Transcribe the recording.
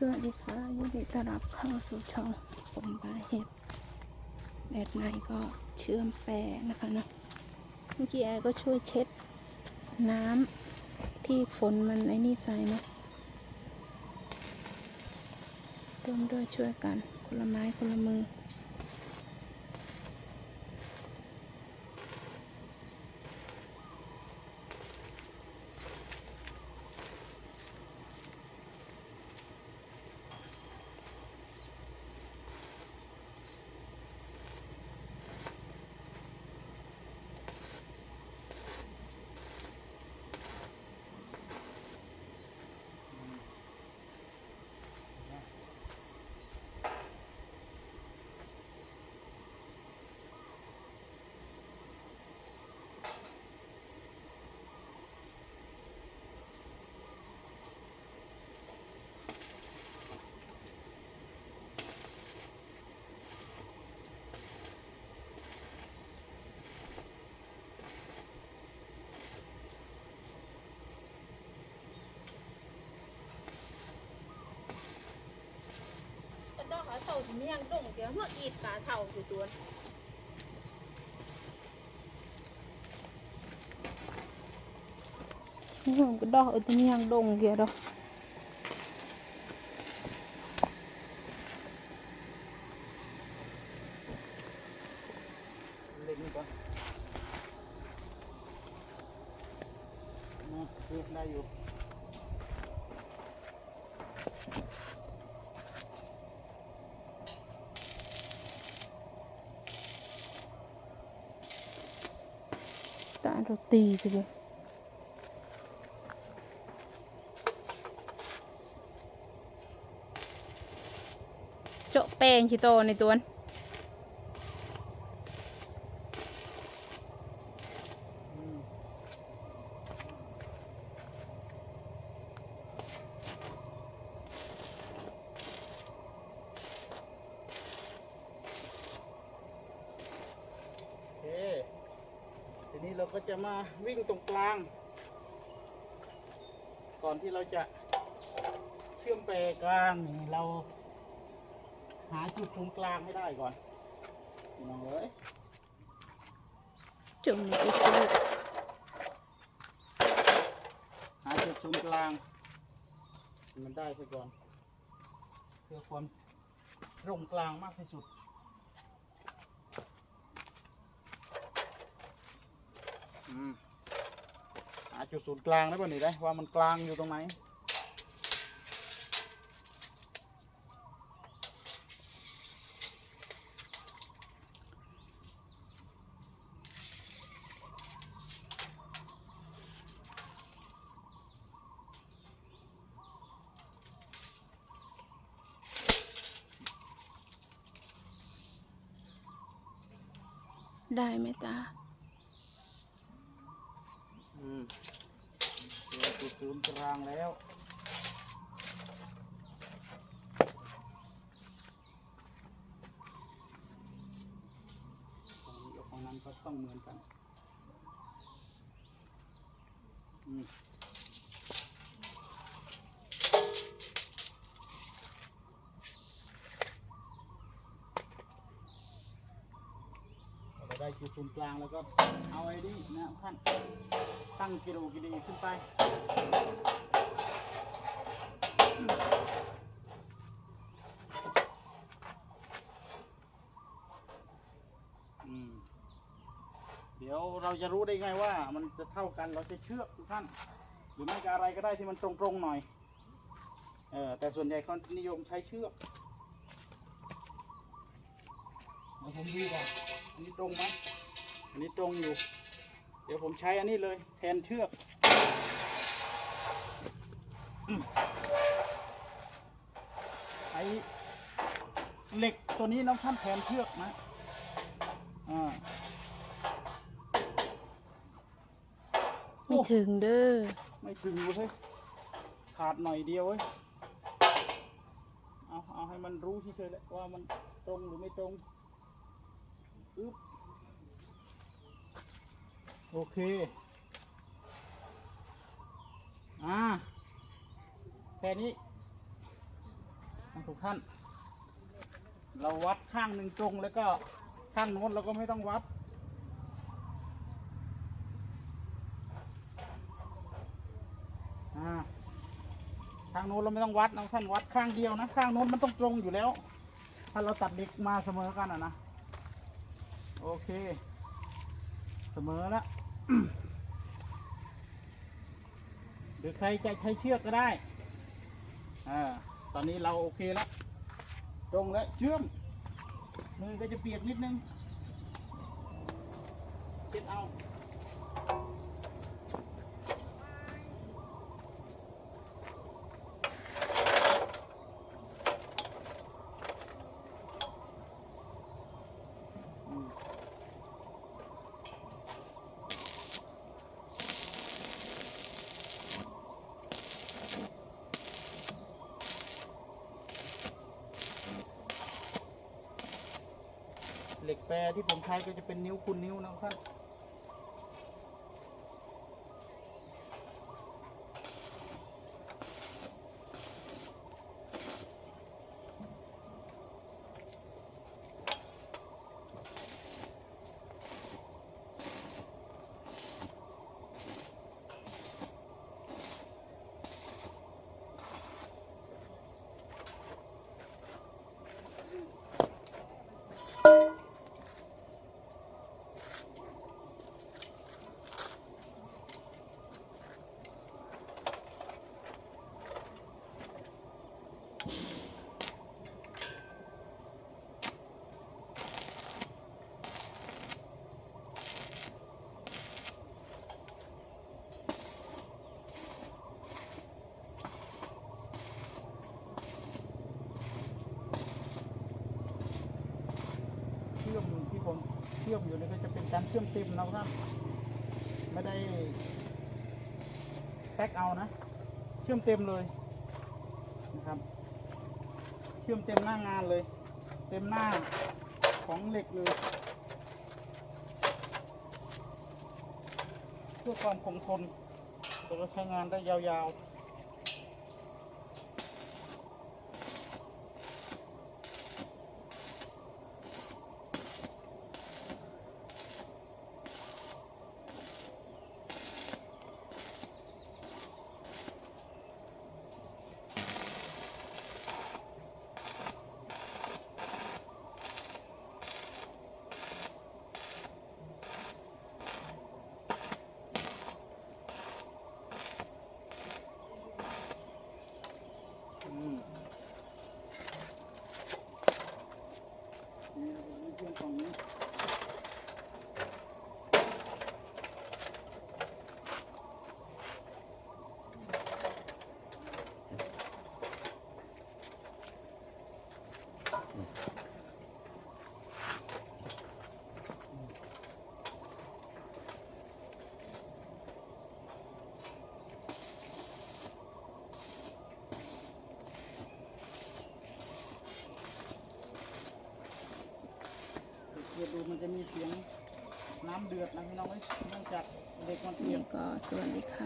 สวัสดีค่ะยินดีต้อนรับเข้าสู่ช่องผมบาเห็ดแดดในก็เชื่อมแปรนะคะเนาะเมื่อกี้แอร์ก็ช่วยเช็ดน้ำที่ฝนมันไอ้นี่ใส่เนาะร่วมด้วยช่วยกันคนละไม้คนละมือ ก็ดอกเขาเท่าที่เมียงดงเดี๋ยวเมื่ออีดกาเท่าอยู่ตัวนี่ผมก็ดอกเอาแตัวนี้ยังดงเกียวดอกได้อยู่ ตาโรตีสิเว้ยโจะแป้งชิโตในตัวน อืมโอเค ทีนี้เรา ก็จะมาวิ่งตรงกลาง ก่อนที่เราจะเชื่อมแปรกลางนี่เรา หาจุดตรงกลางให้ได้ก่อนพี่น้องเอ้ยจุ่มในอีกทีหาจุดศูนย์กลางให้มันได้ไปก่อนเพื่อความตรงกลางมากที่สุดอืม หาจุดศูนย์กลางได้ป่ะนี่ได้ว่ามันกลางอยู่ตรงไหนได้ไหมตา จอจุดศูนย์กลางแล้วของนี้กับของนั้นก็ต้องเหมือนกัน อืม ได้จุดศูนย์กลางแล้วก็เอาไอ้นี่นะท่านตั้งกิโลกิโลขึ้นไปเดี๋ยวเราจะรู้ได้ไงว่ามันจะเท่ากันเราจะเชือกทุกท่าน หรือไม่ก็อะไรก็ได้ที่มันตรงๆหน่อย เออแต่ส่วนใหญ่เขานิยมใช้เชือกเดี๋ยวผมดูก่อน อันนี้ตรงไหมอันนี้ตรงอยู่ เดี๋ยวผมใช้อันนี้เลยแทนเชือกอืมใช้เหล็กตัวนี้น้องท่านแทนเชือกนะอ่าไม่ถึงเด้อ ไม่ถึงเว้ยขาดหน่อยเดียวเว้ย เอา เอาให้มันรู้ที่เฉยๆแหละว่ามันตรงหรือไม่ตรง อึ๊บโอเค อ่า แค่นี้ทุกท่าน เราวัดข้างหนึ่งตรงแล้วก็ข้างโน้นเราก็ไม่ต้องวัด อ่าข้างโน้นเราไม่ต้องวัดนะท่านวัดข้างเดียวนะ ข้างโน้นมันต้องตรงอยู่แล้ว ถ้าเราตัดเหล็กมาเสมอกันอะนะ โอเค เสมอละหรือใครจะใช้เชือกก็ได้อ่าตอนนี้เราโอเคแล้วตรงแล้วเชื่อมมือก็จะเปียกนิดนึงเช็ดเอา แปรที่ผมใช้ก็จะเป็นนิ้วคูณนิ้วนะครับ เชื่อมที่ผมเชื่อมอยู่นี่ก็จะเป็นการเชื่อมเต็มนะครับ ไม่ได้แพ็กเอานะ เชื่อมเต็มเลยนะครับ เชื่อมเต็มหน้างานเลย เต็มหน้าของเหล็กเลยเพื่อความคงทนจะใช้งานได้ยาวๆ อืมนี่เราจะเชื่อมตรงนี้เดี๋ยวดูมันจะมีเสียงน้ำเดือดนะพี่น้องเอ้ยเนื่องจากเด็กมันเปีย นี่ กก็สวัสดีค่ะ